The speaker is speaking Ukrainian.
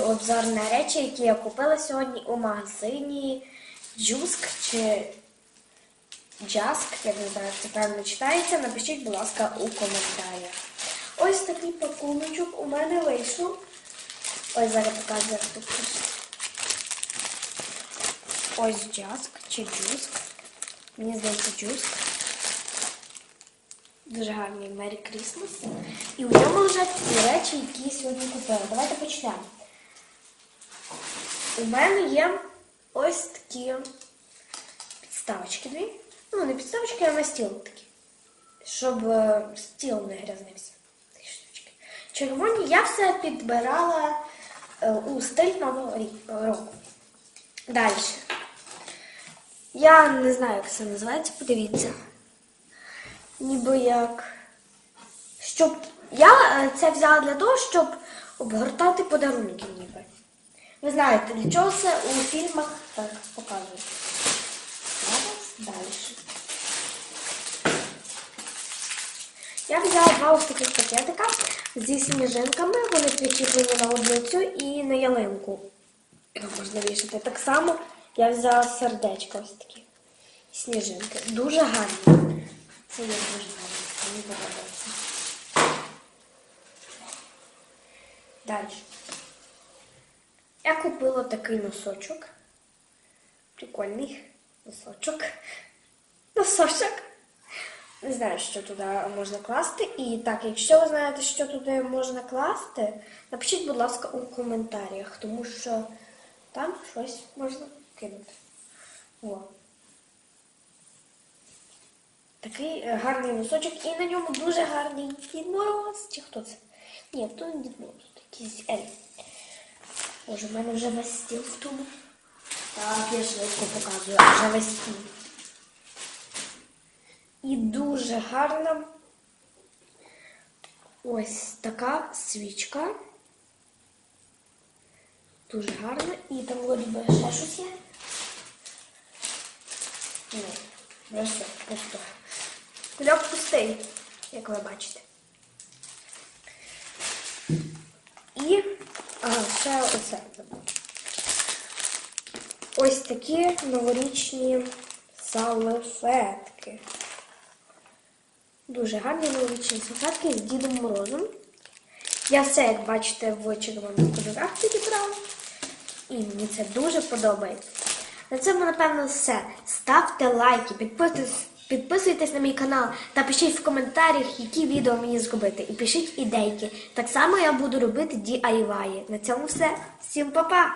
обзор на речі, які я купила сьогодні у магазині Джуск чи Джаск, я не знаю, як це правильно читається. Напишіть, будь ласка, у коментарях. Ось такий пакуночок у мене вийшов. Ось зараз покажу, як тут. Ось Джаск чи Джуск. Мені здається, Джуск. Дуже гарний Merry Christmas. І в ньому лежать ті речі, які я сьогодні купила. Давайте почнемо. У мене є ось такі підставочки дві. Ну, не підставочки, а на стіл такі. Щоб е, стіл не грязнився. Червоні я все підбирала е, у стиль нового року. Далі. Я не знаю, як це називається, подивіться. Ніби як. Щоб. Я е, це взяла для того, щоб обгортати подарунки ніби. Ви знаєте, для чого це у фільмах так показують. Зараз далі. Я взяла два ось таких пакетика зі сніжинками. Вони причіплені на одницю і на ялинку. Можна вішати. Так само я взяла сердечко ось такі. Сніжинки. Дуже гарні. Це є дуже гарно. Мені подобається. Далі. Я купила такий носочок. Прикольний носочок. Носочок. Не знаю, що туди можна класти. І так, якщо ви знаєте, що туди можна класти, напишіть, будь ласка, у коментарях, тому що там щось можна кинути. О. Такий е, гарний носочок, і на ньому дуже гарний Дід Мороз. Чи хто це? Ні, то не Дід Мороз, то якийсь ель. Боже, в мене вже весь стіл в тому. Так, я швидко показую, вже весь стіл. І дуже гарна ось така свічка. Дуже гарна. І там вроді би ще щось є. Ні, все, пусто. Кульок пустий, як ви бачите. І ага, ще оце. Ось такі новорічні салфетки. Дуже гарні новорічні салфетки з Дідом Морозом. Я все, як бачите, в червоних кольорах підібрала. І мені це дуже подобається. На цьому, напевно, все. Ставте лайки, підписуйтесь, підписуйтесь на мій канал та пишіть в коментарях, які відео мені зробити. І пишіть ідейки. Так само я буду робити DIY. На цьому все. Всім па-па!